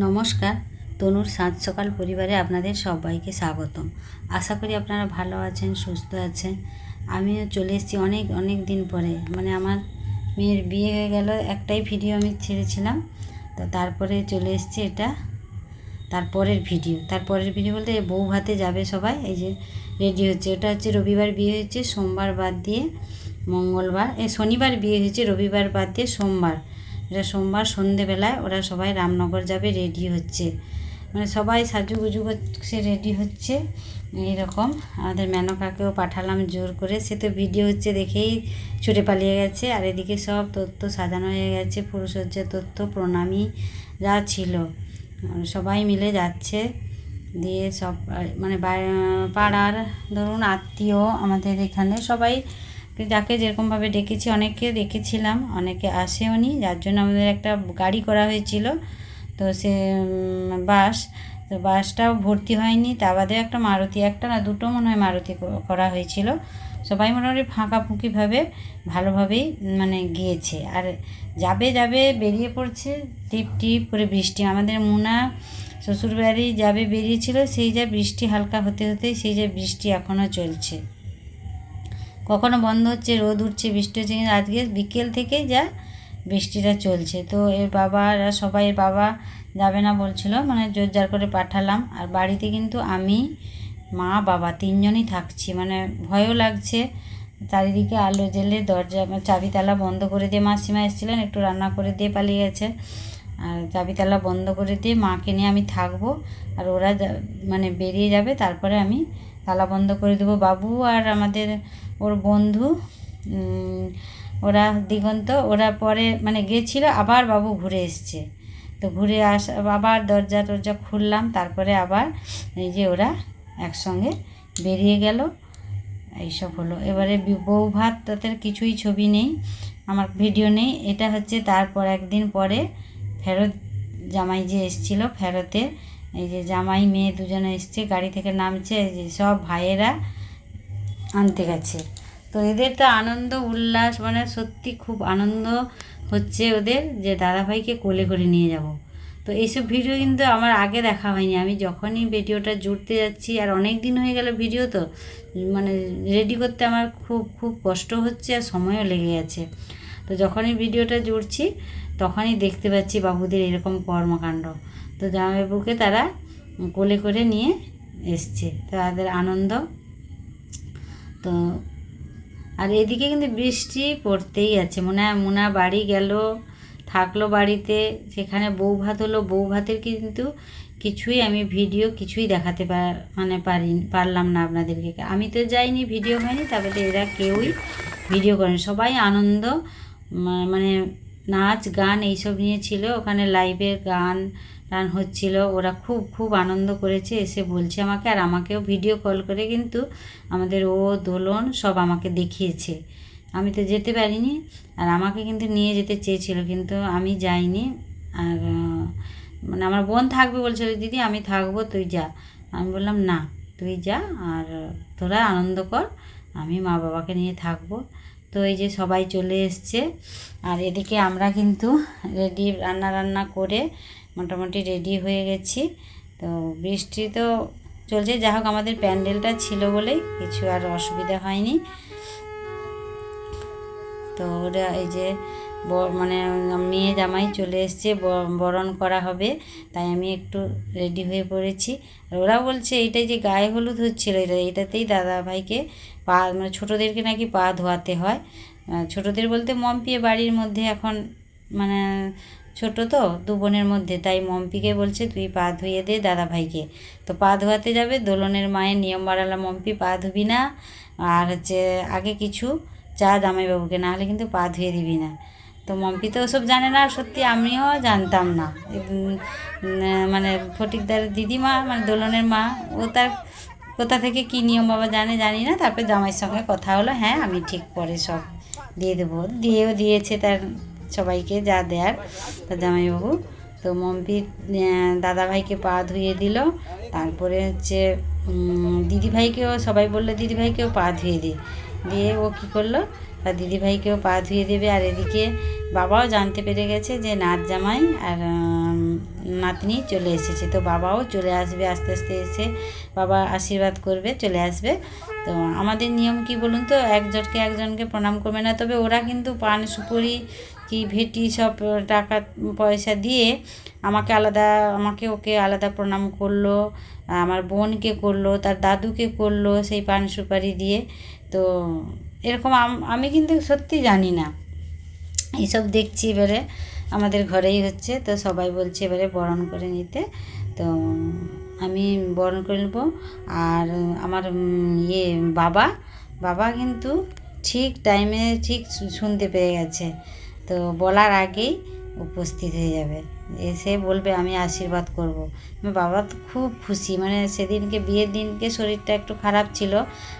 নমস্কার, তনুর সাত সকাল পরিবারে আপনাদের সবাইকে স্বাগতম। আশা করি আপনারা ভালো আছেন, সুস্থ আছেন। আমিও চলে এসেছি অনেক অনেক দিন পরে। মানে আমার মেয়ের বিয়ে হয়ে গেল, একটাই ভিডিও আমি ছেড়েছিলাম। তো তারপরে চলে এসেছি এটা তারপরের ভিডিও তারপরের ভিডিও বলতে বউ ভাতে যাবে সবাই, এই যে রেডি হচ্ছে। এটা হচ্ছে রবিবার বিয়ে হয়েছে, সোমবার বাদ দিয়ে মঙ্গলবার এ শনিবার বিয়ে হয়েছে, রবিবার বাদ দিয়ে সোমবার। এটা সোমবার সন্ধেবেলায় ওরা সবাই রামনগর যাবে রেডি হচ্ছে। মানে সবাই সাজুগুজু সে রেডি হচ্ছে, এইরকম। আমাদের মেনকাকেও পাঠালাম জোর করে। সে তো ভিডিও হচ্ছে দেখেই ছুটে পালিয়ে গেছে। আর এদিকে সব তথ্য সাজানো হয়ে গেছে পুরুষজ্জার তথ্য, প্রণামী, যা ছিল। সবাই মিলে যাচ্ছে। দিয়ে সব মানে পাড়ার ধরুন আত্মীয় আমাদের এখানে সবাই যাকে যেরকমভাবে ডেকেছি, অনেককে ডেকেছিলাম অনেকে আসেওনি যার জন্য আমাদের একটা গাড়ি করা হয়েছিল। তো সে বাস, তো বাসটাও ভর্তি হয়নি। তা বাদে একটা মারুতি, একটা না দুটো মনে হয় মারুতি করা হয়েছিল। সবাই মোটামুটি ফাঁকাফুঁকিভাবে ভালোভাবেই মানে গিয়েছে। আর যাবে যাবে, বেরিয়ে পড়ছে, টিপ টিপ করে বৃষ্টি। আমাদের মুনা শ্বশুরবাড়ি যাবে, বেরিয়েছিল, সেই যা বৃষ্টি হালকা হতে হতে, সেই যে বৃষ্টি এখনও চলছে। কখনো বন্ধ হচ্ছে, রোদ উঠছে, বৃষ্টি হচ্ছে, কিন্তু আজকে বিকেল থেকেই যা বৃষ্টিটা চলছে। তো এর বাবারা, সবাই এর বাবা যাবে না বলছিল মানে জোর জার করে পাঠালাম। আর বাড়িতে কিন্তু আমি, মা, বাবা তিনজনই থাকছি। মানে ভয়ও লাগছে, চারিদিকে আলো জ্বেলে দরজা মানে চাবি তালা বন্ধ করে দিয়ে মাসিমা এসেছিলেন, একটু রান্না করে দিয়ে পালিয়ে গেছে। আর চাবি তালা বন্ধ করে দিয়ে মাকে নিয়ে আমি থাকব। আর ওরা মানে বেরিয়ে যাবে, তারপরে আমি তালা বন্ধ করে দেবো। বাবু আর আমাদের ওর বন্ধু ওরা দিগন্ত, ওরা পরে মানে গেছিল, আবার বাবু ঘুরে এসছে। তো ঘুরে আস, আবার দরজা টরজা খুললাম, তারপরে আবার এই যে ওরা একসঙ্গে বেরিয়ে গেল। এইসব হলো। এবারে বউ ভাত তাদের কিছুই ছবি নেই, আমার ভিডিও নেই। এটা হচ্ছে তারপর একদিন পরে ফেরত জামাই যে এসেছিল ফেরতে এই যে জামাই, মেয়ে দুজনে এসছে, গাড়ি থেকে নামছে, এই যে সব ভাইয়েরা আনতে গেছে। তো এদের তো আনন্দ, উল্লাস মানে সত্যি খুব আনন্দ হচ্ছে ওদের যে দাদাভাইকে কোলে করে নিয়ে যাব। তো এইসব ভিডিও কিন্তু আমার আগে দেখা হয়নি। আমি যখনই ভিডিওটা জুড়তে যাচ্ছি, আর অনেক দিন হয়ে গেল ভিডিও তো মানে রেডি করতে আমার খুব খুব কষ্ট হচ্ছে আর সময়ও লেগে গেছে। তো যখনই ভিডিওটা জুড়ছি, তখনই দেখতে পাচ্ছি বাবুদের এরকম কর্মকাণ্ড। তো জামাইবাবুকে তারা কোলে করে নিয়ে এসছে। তাদের আনন্দ তো, আর এদিকে কিন্তু বৃষ্টি পড়তেই আছে। মনে, মোনা বাড়ি গেল, থাকল বাড়িতে। সেখানে বউ ভাত হলো। বউ ভাতের কিন্তু কিছুই আমি ভিডিও কিছুই দেখাতে পার মানে পারি পারলাম না আপনাদেরকে। আমি তো যাইনি, ভিডিও হয়নি, তারপরে এরা কেউই ভিডিও করেনি। সবাই আনন্দ মানে নাচ, গান এইসব নিয়ে ছিল। ওখানে লাইভের গান টান হচ্ছিল, ওরা খুব খুব আনন্দ করেছে, এসে বলছে আমাকে আর আমাকেও ভিডিও কল করে কিন্তু আমাদের ও, দোলন সব আমাকে দেখিয়েছে। আমি তো যেতে পারিনি আর আমাকে কিন্তু নিয়ে যেতে চেয়েছিল, কিন্তু আমি যাইনি। আর মানে আমার বোন থাকবে বলছিল, দিদি, আমি থাকব, তুই যা। আমি বললাম, না, তুই যা আর তোরা আনন্দ কর, আমি মা বাবাকে নিয়ে থাকব। তো এই যে সবাই চলে এসছে। আর এদিকে আমরা কিন্তু রেডি রান্না রান্না করে মোটামুটি রেডি হয়ে গেছি। তো বৃষ্টি তো চলছে, যা হোক আমাদের প্যান্ডেলটা ছিল বলেই কিছু আর অসুবিধা হয়নি। তো ওরা এই যে মানে মেয়ে জামাই চলে এসছে বরণ করা হবে, তাই আমি একটু রেডি হয়ে পড়েছি। আর ওরা বলছে, এইটাই যে গায়ে হলুদ হচ্ছিল, এটা, এটাতেই দাদা ভাইকে পা মানে ছোটোদেরকে নাকি পা ধোয়াতে হয়। ছোটোদের বলতে মম্পিয়ে বাড়ির মধ্যে এখন মানে ছোট তো, দু বোনের মধ্যে। তাই মম্পিকে বলছে, তুই পা ধুয়ে দে দাদা ভাইকে তো পা ধোয়াতে যাবে, দোলনের মায়ের নিয়ম বাড়ালাম মম্পি, পা ধুবি না। আর হচ্ছে, আগে কিছু চা জামাইবাবুকে না হলে কিন্তু পা ধুয়ে দিবি না। তো মম্পি তো ওসব জানে না সত্যি আমিও জানতাম না। মানে ফটিকদার দিদিমা মানে দোলনের মা, ও তার কোথা থেকে কী নিয়ম বাবা জানে জানি না। তারপর জামাইয়ের সঙ্গে কথা হলো হ্যাঁ আমি ঠিক পরে সব দিয়ে দেবো। দিয়েও দিয়েছে তার সবাইকে যা দেয়ার তার জামাইবাবু। তো মম্পি দাদাভাইকে পা ধুয়ে দিল। তারপরে হচ্ছে দিদিভাইকেও, সবাই বলল, দিদিভাইকেও পা ধুয়ে দে। দিয়ে ও কী করল? তার দিদিভাইকেও পা ধুয়ে দেবে। আর এদিকে বাবাও জানতে পেরে গেছে যে, নাত জামাই আর নাতনি চলে এসেছে। তো বাবাও চলে আসবে, আস্তে আস্তে এসে বাবা আশীর্বাদ করবে, চলে আসবে। তো আমাদের নিয়ম কি বলুন তো? একজনকে একজনকে প্রণাম করবে না। তবে ওরা কিন্তু পান, সুপুরি কি ভেটি সব টাকা, পয়সা দিয়ে আমাকে আলাদা, আমাকে ওকে আলাদা প্রণাম করল, আমার বোনকে করল, তার দাদুকে করল সেই পান, সুপারি দিয়ে। তো এরকম আম- কিন্তু সত্যি জানি না। এইসব দেখছি এবারে, আমাদের ঘরেই হচ্ছে। তো সবাই বলছে এবারে বরণ করে নিতে। তো আমি বরণ করে নেব। আর আমার ইয়ে বাবা বাবা কিন্তু ঠিক টাইমে ঠিক শুনতে পেয়ে গেছে। তো বলার আগেই উপস্থিত হয়ে যাবে। এসে বলবে, আমি আশীর্বাদ করব। বাবা তো খুব খুশি। মানে সেদিনকে বিয়ের দিনকে শরীরটা একটু খারাপ ছিল।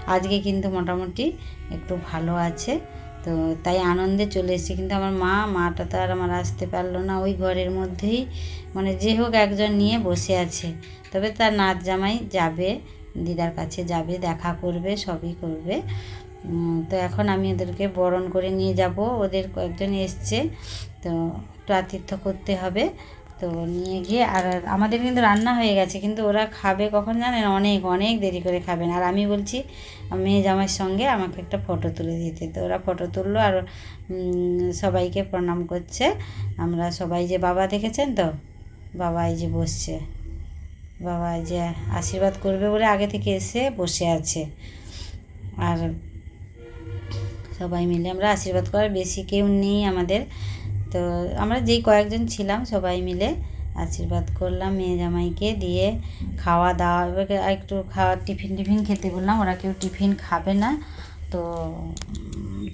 আজকে কিন্তু মোটামুটি একটু ভালো আছে। তো তাই আনন্দে চলে এসেছি। কিন্তু আমার মা, মাটা তো আর আমার আসতে পারল না ওই ঘরের মধ্যেই। মানে যে হোক একজন নিয়ে বসে আছে। তবে তার নাচ জামাই যাবে, দিদার কাছে যাবে, দেখা করবে, সবই করবে। তো এখন আমি ওদেরকে বরণ করে নিয়ে যাব। ওদের কয়েকজন এসছে, তো একটু আতিথ্য করতে হবে। তো নিয়ে গিয়ে আর আমাদের কিন্তু রান্না হয়ে গেছে, কিন্তু ওরা খাবে কখন জানেন? অনেক অনেক দেরি করে খাবেন। আর আমি বলছি, মেয়ে জামাইয়ের সঙ্গে আমাকে একটা ফটো তুলে দিতে। তো ওরা ফটো তুললো আর সবাইকে প্রণাম করছে। আমরা সবাই যে বাবা দেখেছেন তো? বাবা এই যে বসছে। বাবা যে আশীর্বাদ করবে বলে আগে থেকে এসে বসে আছে। আর সবাই মিলে আমরা আশীর্বাদ করার, বেশি কেউ নেই আমাদের। তো আমরা যেই কয়েকজন ছিলাম সবাই মিলে আশীর্বাদ করলাম, মেয়ে জামাইকে দিয়ে খাওয়া দাওয়া, এবার একটু খাওয়া টিফিন টিফিন খেতে বললাম, ওরা কেউ টিফিন খাবে না। তো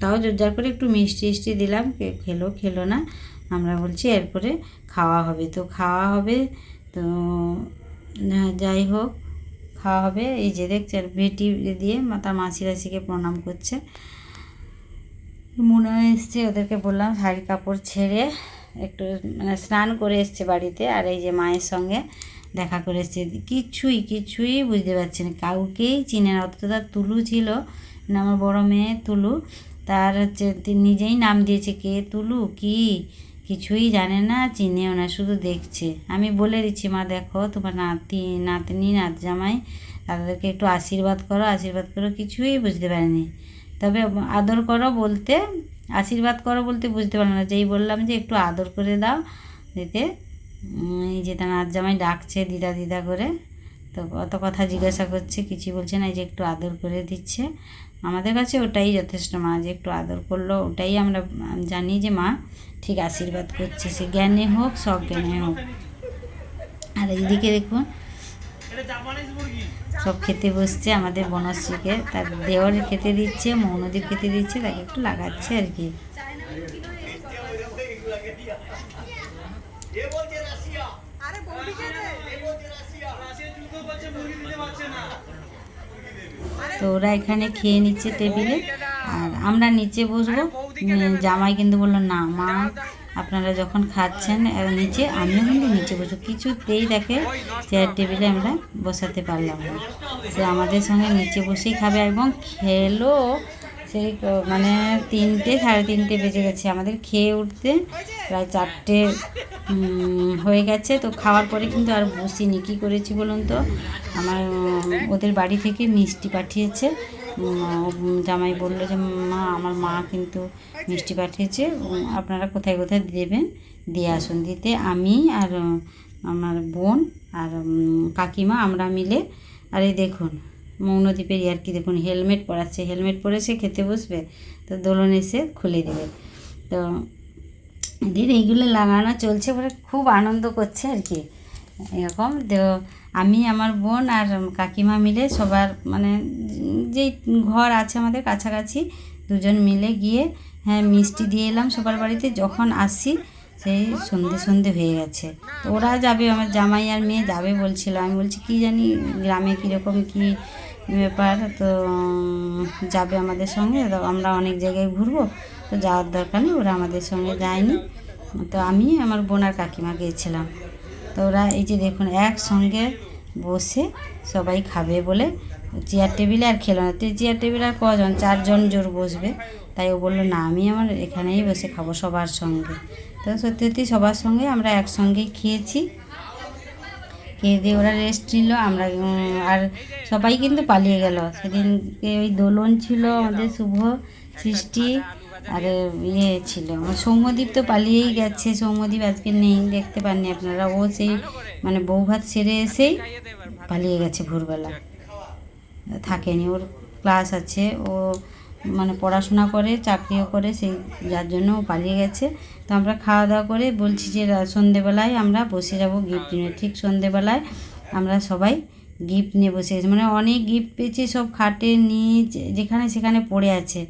তাও জোরজার করে একটু মিষ্টি মিষ্টি দিলাম, কেউ খেলো খেলো না। আমরা বলছি এরপরে খাওয়া হবে। তো খাওয়া হবে, তো যাই হোক, খাওয়া হবে। এই যে দেখছেন ভেটি দিয়ে মা- তার মাসি রাশিকে প্রণাম করছে। মনে এসছে, ওদেরকে বললাম শাড়ি কাপড় ছেড়ে একটু মানে স্নান করে এসছে বাড়িতে আর এই যে মায়ের সঙ্গে দেখা করে এসছে। কিছুই কিছুই বুঝতে পারছি না, কাউকেই চিনে না, অথচ তার তুলু ছিল না, আমার বড়ো মেয়ে তুলু, তার হচ্ছে নিজেই নাম দিয়েছে কে তুলু, কি? কিছুই জানে না, চিনেও না, শুধু দেখছে। আমি বলে দিচ্ছি, মা, দেখো, তোমার নাতি, নাতনি নাত জামাই তাদেরকে একটু আশীর্বাদ করো আশীর্বাদ করো, কিছুই বুঝতে পারেনি। তবে আদর করো বলতে, আশীর্বাদ করো বলতে বুঝতে পারল না। যেই বললাম যে একটু আদর করে দাও, দিতে। এই যে তার জামাই ডাকছে দিদা দিদা করে, তো কত কথা জিজ্ঞাসা করছে কিছু বলছে না, এই যে একটু আদর করে দিচ্ছে। আমাদের কাছে ওটাই যথেষ্ট মা, যে একটু আদর করল, ওটাই আমরা জানি যে মা ঠিক আশীর্বাদ করছে। সে জ্ঞানে হোক, সব জ্ঞানে হোক। আর এইদিকে দেখুন সব খেতে বসছে আমাদের বনশ্রীকে। তার দেওয়ার খেতে দিচ্ছে মৌনদীপ খেতে দিচ্ছে, তাকে একটু লাগাচ্ছে আর কি। তো ওরা এখানে খেয়ে নিচ্ছে টেবিলে। আর আমরা নিচে বসবো। জামাই কিন্তু বলল, না, মা আপনারা যখন খাচ্ছেন নিচে, আমিও কিন্তু নিচে বসবো কিছুতেই তাকে চেয়ার টেবিলে আমরা বসাতে পারলাম না। সে আমাদের সঙ্গে নিচে বসেই খাবে এবং খেলো। সেই মানে তিনটে, সাড়ে তিনটে বেজে গেছে। আমাদের খেয়ে উঠতে প্রায় চারটে হয়ে গেছে। তো খাওয়ার পরে কিন্তু আর বসিনি। কী করেছি বলুন তো? আমার ওদের বাড়ি থেকে মিষ্টি পাঠিয়েছে। জামাই বলল যে, মা, আমার মা কিন্তু মিষ্টি পাঠিয়েছে আপনারা কোথায় কোথায় দেবেন? দিয়ে আসুন। দিতে আমি আর আমার বোন আর কাকিমা আমরা মিলে, আর এই দেখুন মৌনদ্বীপের আর কি দেখুন, হেলমেট পরাচ্ছে, হেলমেট পরে সে খেতে বসবে, তো দোলন এসে খুলে দেবে। তো এদের এইগুলো লাগানো চলছে বলে খুব আনন্দ করছে আর কি, এরকম। তো আমি, আমার বোন আর কাকিমা মিলে সবার মানে যেই ঘর আছে আমাদের কাছাকাছি, দুজন মিলে গিয়ে হ্যাঁ মিষ্টি দিয়ে এলাম সবার বাড়িতে। যখন আসি, সেই সন্ধে সন্ধে হয়ে গেছে। তো ওরা যাবে, আমার জামাই আর মেয়ে যাবে বলছিল। আমি বলছি, কি জানি গ্রামে কীরকম কী ব্যাপার? তো যাবে আমাদের সঙ্গে। তো আমরা অনেক জায়গায় ঘুরবো। তো যাওয়ার দরকার নেই, ওরা আমাদের সঙ্গে যায়নি। তো আমি, আমার বোন আর কাকিমা গিয়েছিলাম। তো ওরা এই যে দেখুন, একসঙ্গে বসে সবাই খাবে বলে চেয়ার টেবিলে আর খেলো না। তো চেয়ার টেবিল আর কজন? চারজন জোর বসবে। তাই ও বলল, না, আমি আমার এখানেই বসে খাব সবার সঙ্গে। তো সত্যি সত্যি সবার সঙ্গে আমরা একসঙ্গেই খেয়েছি। খেয়ে দিয়ে ওরা রেস্ট নিল, আমরা আর সবাই কিন্তু পালিয়ে গেল। সেদিনকে ওই দোলন ছিল আমাদের শুভ সৃষ্টি। আর ইয়ে ছিল। আমার সৌম্যদীপ তো পালিয়েই গেছে। সৌম্যদীপ আজকে নেই, দেখতে পাননি আপনারা। ও সেই মানে বৌভাত সেরে এসেই পালিয়ে গেছে ভোরবেলা। থাকেনি। ওর ক্লাস আছে। ও মানে পড়াশোনা করে, চাকরিও করে, সেই যার জন্য ও পালিয়ে গেছে। তো আমরা খাওয়া দাওয়া করে বলছি যে সন্ধেবেলায় আমরা বসে যাব গিফট নিয়ে। ঠিক সন্ধেবেলায় আমরা সবাই গিফট নিয়ে বসে গেছি। মানে অনেক গিফট পেয়েছি, সব খাটে, নিচ, যেখানে সেখানে পড়ে আছে।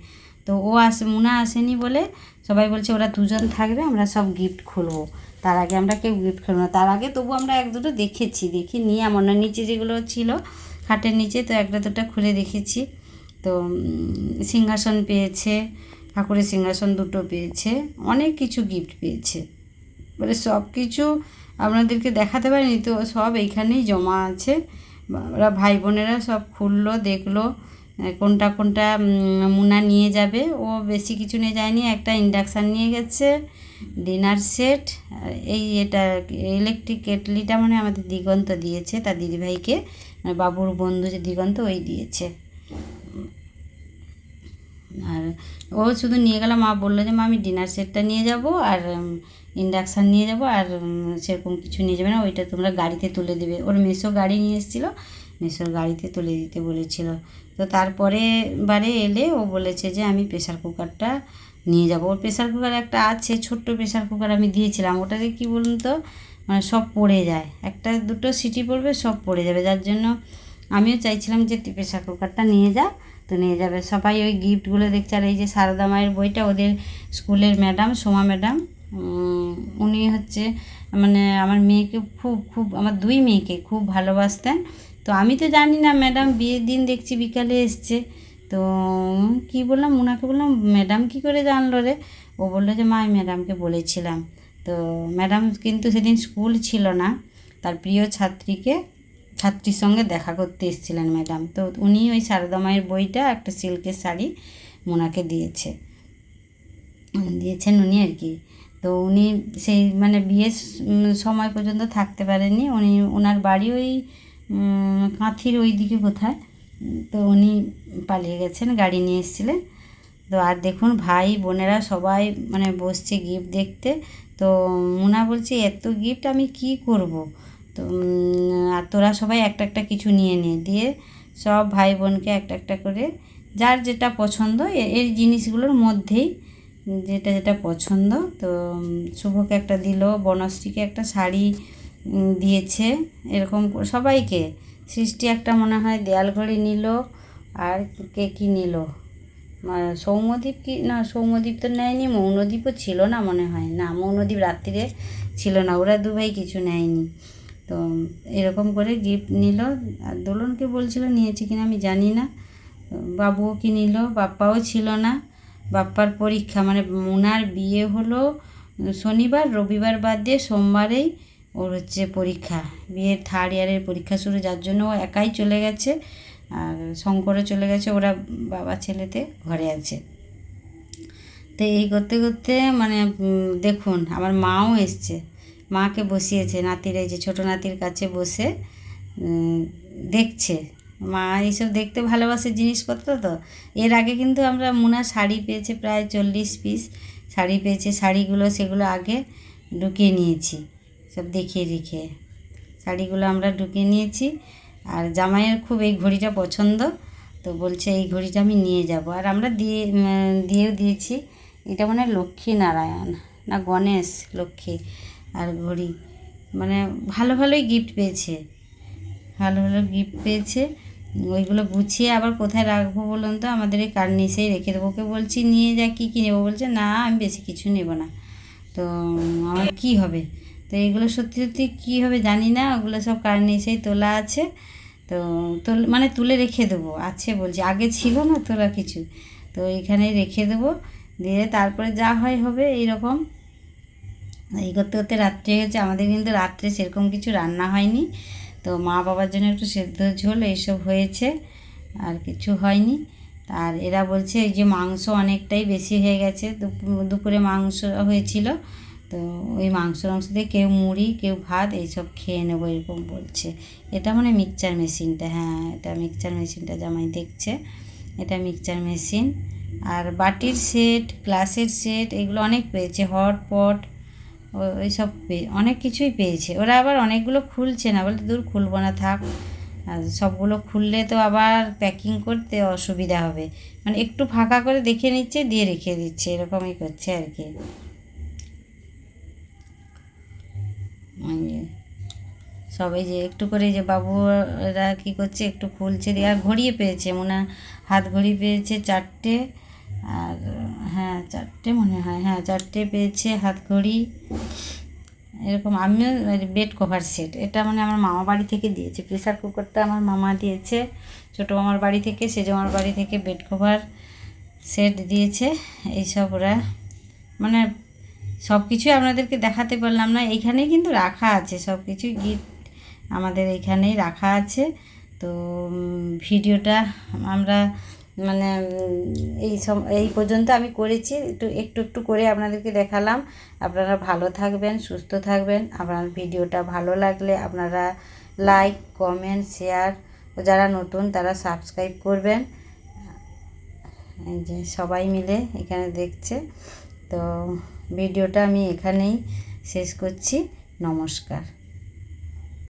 তো ও আসে, মুনা আসেনি বলে সবাই বলছে ওরা দুজন থাকবে, আমরা সব গিফট খুলবো। তার আগে আমরা কেউ গিফট খুলবো না। তার আগে তবু আমরা এক দুটো দেখেছি, দেখি নিয়ে আমার নিচে যেগুলো ছিল, খাটের নিচে তো একটা দুটো খুলে দেখেছি। তো সিংহাসন পেয়েছে, ঠাকুরের সিংহাসন দুটো পেয়েছে, অনেক কিছু গিফট পেয়েছে। মানে সব কিছু আপনাদেরকে দেখাতে পারিনি, তো সব এইখানেই জমা আছে। ওরা ভাই বোনেরা সব খুললো, দেখল কোনটা কোনটা মুনা নিয়ে যাবে। ও বেশি কিছু নিয়ে যায়নি, একটা ইন্ডাকশান নিয়ে গেছে ডিনার সেট এই এটা ইলেকট্রিক কেটলিটা মানে আমাদের দিগন্ত দিয়েছে, তার দিদিভাইকে। মানে বাবুর বন্ধু যে দিগন্ত, ওই দিয়েছে। আর ও শুধু নিয়ে গেল, মা বলল যে, মা, আমি ডিনার সেটটা নিয়ে যাব, আর ইন্ডাকশান নিয়ে যাব, আর সেরকম কিছু নিয়ে যাবে না, ওইটা তোমরা গাড়িতে তুলে দেবে। ওর মেসো গাড়ি নিয়ে এসেছিল মেসোর গাড়িতে তুলে দিতে বলেছিল। তো তারপরে বারে এলে ও বলেছে যে, আমি প্রেশার কুকারটা নিয়ে যাব। ওর প্রেশার কুকার একটা আছে, ছোট্ট প্রেশার কুকার আমি দিয়েছিলাম। ওটাতে কী বলুন তো মানে সব পড়ে যায়। একটা দুটো সিটি পড়বে, সব পড়ে যাবে। যার জন্য আমিও চাইছিলাম যে প্রেশার কুকারটা নিয়ে যা। তো নিয়ে যাবে। সবাই ওই গিফটগুলো দেখছে। আর এই যে সারদা মায়ের বইটা, ওদের স্কুলের ম্যাডাম সোমা ম্যাডাম উনি হচ্ছে মানে আমার মেয়েকে খুব খুব, আমার দুই মেয়েকে খুব ভালোবাসতেন। তো আমি তো জানি না ম্যাডাম বিয়ের দিন দেখছি, বিকালে এসছে। তো কি বললাম ওনাকে বললাম ম্যাডাম কি করে জানলো রে? ও বলল যে, মা, আমি ম্যাডামকে বলেছিলাম। তো ম্যাডাম কিন্তু সেদিন স্কুল ছিল না, তার প্রিয় ছাত্রীকে, ছাত্রীর সঙ্গে দেখা করতে এসেছিলেন ম্যাডাম তো উনি ওই সারদা মায়ের বইটা, একটা সিল্কের শাড়ি মোনাকে দিয়েছে। দিয়েছেন উনি আর কি। তো উনি সেই মানে বিয়ের সময় পর্যন্ত থাকতে পারেননি। উনি ওনার বাড়ি ওই কাঁথির ওই দিকে কোথায়? তো উনি পালিয়ে গেছেন, গাড়ি নিয়ে এসেছিলেন। তো আর দেখুন, ভাই বোনেরা সবাই মানে বসছে গিফট দেখতে। তো মুনা বলছে, এত গিফট আমি কি করব? তো আর তোরা সবাই একটা একটা কিছু নিয়ে নে। দিয়ে সব ভাই বোনকে একটা একটা করে, যার যেটা পছন্দ এই জিনিসগুলোর মধ্যেই যেটা যেটা পছন্দ। তো শুভকে একটা দিল, বনশ্রীকে একটা শাড়ি দিয়েছে। এরকম সবাইকে। সৃষ্টি একটা মনে হয় দেয়াল ঘড়ি নিল আর কে কী নিল? সৌম্যদীপ কি, না, সৌম্যদীপ তো নেয়নি, মৌনদীপও ছিল না মনে হয়। না, মৌনদীপ রাত্রিরে ছিল না, ওরা দু ভাই কিছু নেয়নি। তো এরকম করে গিফট নিল। আর দোলনকে বলছিল নিয়েছে কিনা আমি জানি না। বাবুও কি নিল? বাপ্পাও ছিল না। বাপ্পার পরীক্ষা মানে মুনার বিয়ে হলো শনিবার, রবিবার বাদ দিয়ে সোমবারেই ওর হচ্ছে পরীক্ষা। বিয়ের থার্ড ইয়ারের পরীক্ষা শুরু, যার জন্য ও একাই চলে গেছে। আর শঙ্করও চলে গেছে, ওরা বাবা ছেলেতে ঘরে আছে। তো এই করতে করতে মানে দেখুন, আমার মাও এসছে। মাকে বসিয়েছে, নাতির এই যে ছোটো নাতির কাছে বসে দেখছে। মা এইসব দেখতে ভালোবাসে জিনিসপত্র তো। এর আগে কিন্তু আমরা মুনা শাড়ি পেয়েছে প্রায় চল্লিশ পিস শাড়ি পেয়েছে, শাড়িগুলো, সেগুলো আগে ঢুকিয়ে নিয়েছি। সব দেখিয়ে রেখে শাড়িগুলো আমরা ঢুকিয়ে নিয়েছি। আর জামাইয়ের খুব এই ঘড়িটা পছন্দ, তো বলছে এই ঘড়িটা আমি নিয়ে যাব। আর আমরা দিয়ে দিয়েও দিয়েছি। এটা মানে লক্ষ্মী নারায়ণ না গণেশ লক্ষ্মী আর ঘড়ি। মানে ভালো ভালোই গিফট পেয়েছে। ভালো ভালো গিফট পেয়েছে। ওইগুলো গুছিয়ে আবার কোথায় রাখব বলুন তো? আমাদের এই কার নিচেই রেখে দেবো। ওকে বলছি, নিয়ে যা, কী কী নেব? বলছে, না, আমি বেশি কিছু নেব না। তো, আমার কী হবে? তো এইগুলো সত্যি সত্যি কী হবে জানি না, ওগুলো সব কার নিচেই তোলা আছে। তো তোল মানে তুলে রেখে দেবো, আছে বলছি। আগে ছিল না তোলা কিছু, তো এখানেই রেখে দেবো। দিয়ে তারপরে যা হয় হবে এইরকম। এই করতে করতে রাত্রে হয়েছে, আমাদের কিন্তু রাত্রে সেরকম কিছু রান্না হয়নি। তো মা বাবার জন্য একটু সেদ্ধ ঝোল এইসব হয়েছে, আর কিছু হয়নি। আর এরা বলছে যে মাংস অনেকটাই বেশি হয়ে গেছে। দুপ- দুপুরে মাংস হয়েছিল তো ওই মাংস মাংস দিয়ে কেউ মুড়ি, কেউ ভাত, এইসব খেয়ে নেব এরকম বলছে। এটা মানে মিক্সচার মেশিনটা হ্যাঁ এটা মিক্সচার মেশিনটা জামাই দেখছে। এটা মিক্সচার মেশিন। আর বাটির সেট, গ্লাসের সেট, এগুলো অনেক পেয়েছে, হট হটপট ওই সব অনেক কিছুই পেয়েছে। ওরা আবার অনেকগুলো খুলছে না বলে দূর খুলবো না, থাক। আর সবগুলো খুললে তো আবার প্যাকিং করতে অসুবিধা হবে। মানে একটু ফাঁকা করে দেখে নিচ্ছে, দিয়ে রেখে দিচ্ছে, এরকমই করছে আর কি। সবাই যে একটু করে যে বাবুরা কী করছে, একটু খুলছে দিয়ে, আর ঘড়িয়ে পেয়েছে, মনে হাত ঘড়ি পেয়েছে চারটে, আর হ্যাঁ চারটে মনে হয় হ্যাঁ চারটে পেয়েছে হাত ঘড়ি। এরকম আমিও বেড কভার সেট, এটা মানে আমার মামা বাড়ি থেকে দিয়েছে, প্রেসার কুকারটা আমার মামা দিয়েছে, ছোটো মামার বাড়ি থেকে সেজ আমার বাড়ি থেকে বেড কভার সেট দিয়েছে, এইসব ওরা মানে সব কিছুই আপনাদেরকে দেখাতে পারলাম না। এইখানেই কিন্তু রাখা আছে সব কিছুই গিফট আমাদের এইখানেই রাখা আছে। তো ভিডিওটা আমরা মানে এই সম, এই পর্যন্ত আমি করেছি। একটু একটু একটু করে আপনাদেরকে দেখালাম। আপনারা ভালো থাকবেন, সুস্থ থাকবেন। আপনার ভিডিওটা ভালো লাগলে আপনারা লাইক, কমেন্ট, শেয়ার ও যারা নতুন তারা সাবস্ক্রাইব করবেন। এই যে সবাই মিলে এখানে দেখছে। তো ভিডিওটা আমি এখানেই শেষ করছি। নমস্কার।